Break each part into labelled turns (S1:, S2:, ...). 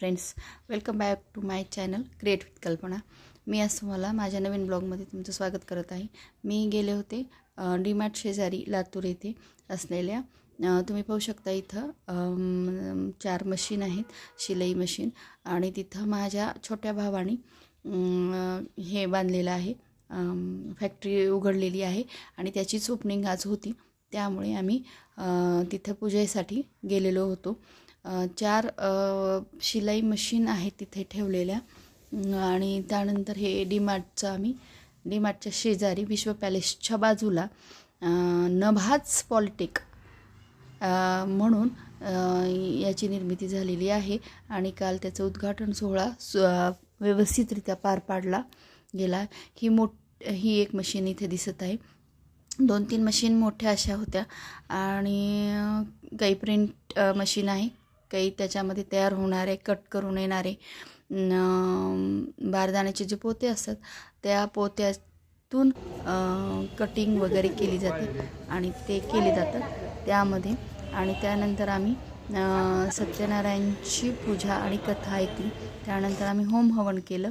S1: Friends welcome back to my channel create with Kalpana मी आज तुम्हाला माझ्या नवीन ब्लॉगमध्ये तुमचं स्वागत करत आहे. मी गेले होते डीमार्ट शेजारी लातूर येथे असलेल्या तुम्ही पाहू शकता इथं चार मशीन आहेत शिलाई मशीन आणि तिथं माझ्या छोट्या भावाने हे बांधलेलं आहे फॅक्टरी उघडलेली आहे. आणि त्याचीच ओपनिंग आज होती. त्यामुळे आम्ही तिथं पूजेसाठी गेलेलो होतो. चार शिलाई मशीन आहेत तिथे ठेवलेल्या. आणि त्यानंतर हे डीमार्टचं आम्ही डीमार्टच्या शेजारी विश्व पॅलेसच्या बाजूला नभाज पॉलिटेक म्हणून याची निर्मिती झालेली आहे. आणि काल त्याचं उद्घाटन सोहळा सु व्यवस्थितरित्या पार पाडला गेला. ही मोठ ही एक मशीन इथे दिसत आहे. दोन तीन मशीन मोठ्या अशा होत्या. आणि काही प्रिंट मशीन आहे. काही त्याच्यामध्ये तयार होणारे कट करून येणारे बारदाण्याचे जे पोते असतात त्या पोत्यातून कटिंग वगैरे केली जाते आणि ते केले जातात त्यामध्ये. आणि त्यानंतर आम्ही सत्यनारायणची पूजा आणि कथा ऐकली. त्यानंतर आम्ही होम हवन केलं.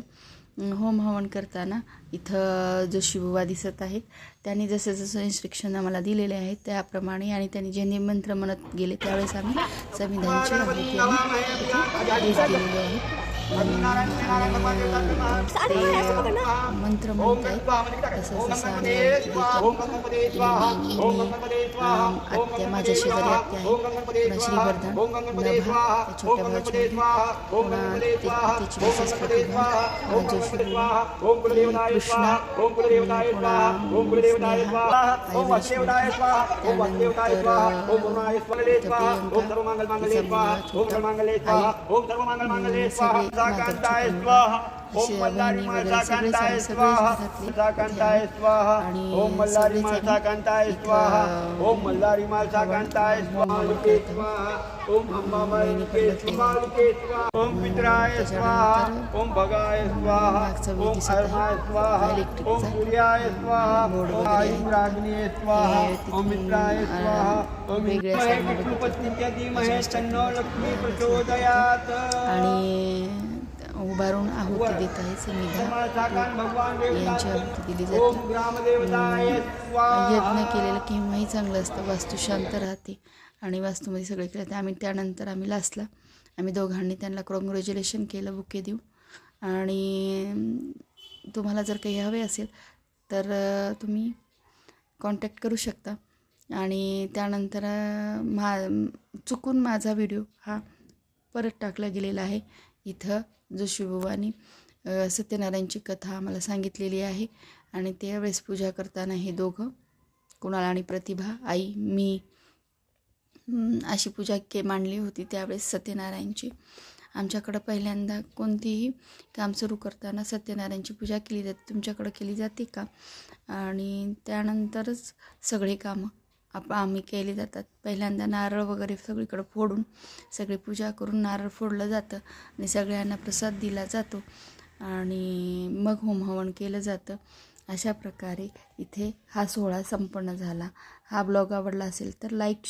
S1: होम हवन करताना इथं जो शिवबा दिसत आहेत त्यांनी जसं जसं इन्स्ट्रक्शन आम्हाला दिलेले आहेत त्याप्रमाणे आणि त्यांनी जे निमंत्र म्हणत गेले त्यावेळेस आम्ही संविधानचे आहुती आम्ही आहे मंत्र आत्या माझ्या शेजारी आत्या आहे श्रीवर्धन छोट्या भावाची मुलगी, पुन्हा ते त्याची मिसेस प्रतिभा पुन्हा जोशी कृष्णा त्यानंतर तिचा सगळे माघारचे असे वहिनी वगैरे सगळेच आम्ही सगळेच घरातले इथे आहे. आणि
S2: ओम मल्लारी माता कांताय स्वाहा ओम मल्लारी माता कांताय स्वाहा लुके स्वाहा ओम अंबाबाई लुके स्वाहा स्वाहा ओम पितराय स्वाहा ओम भगाय स्वाहा ओम. अर्माय स्वाहा. ओम सूर्याय स्वाहा ओम
S1: वगैरे आहे.
S2: आयुराग्ने स्वाहा ओम मित्राय स्वाहा ओम
S1: वेगळ्या
S2: प्रचोदयात.
S1: आणि उभारून आहुती देत आहे यांची आहुती दिली जाते. यज्ञ केलेलं केव्हाही चांगलं असतं. वास्तू शांत राहते आणि वास्तूमध्ये सगळे केलं आम्ही त्यानंतर आम्ही लासला आम्ही दोघांनी त्यांना कॉंग्रॅच्युलेशन केलं बुके देऊ. आणि तुम्हाला जर काही हवे असेल तर तुम्ही कॉन्टॅक्ट करू शकता. आणि त्यानंतर मा चुकून माझा व्हिडिओ हा परत टाकला गेलेला आहे. इथं जो सत्यनारायणची कथा आम्हाला सांगितलेली आहे आणि त्यावेळेस पूजा करताना हे दोघं कुणाल आणि प्रतिभा आई मी अशी पूजा के मांडली होती त्यावेळेस सत्यनारायणची. आमच्याकडं पहिल्यांदा कोणतीही काम सुरू करताना सत्यनारायणची पूजा केली जाते. तुमच्याकडं केली जाते का? आणि त्यानंतरच सगळे कामं आप आम्ही केले जातात. पहिल्यांदा नारळ वगैरे सगळीकडं फोडून सगळी पूजा करून नारळ फोडलं जातं आणि सगळ्यांना प्रसाद दिला जातो आणि मग होम हवन केलं जातं. अशा प्रकारे इथे हा सोहळा संपन्न झाला. हा ब्लॉग आवडला असेल तर लाईक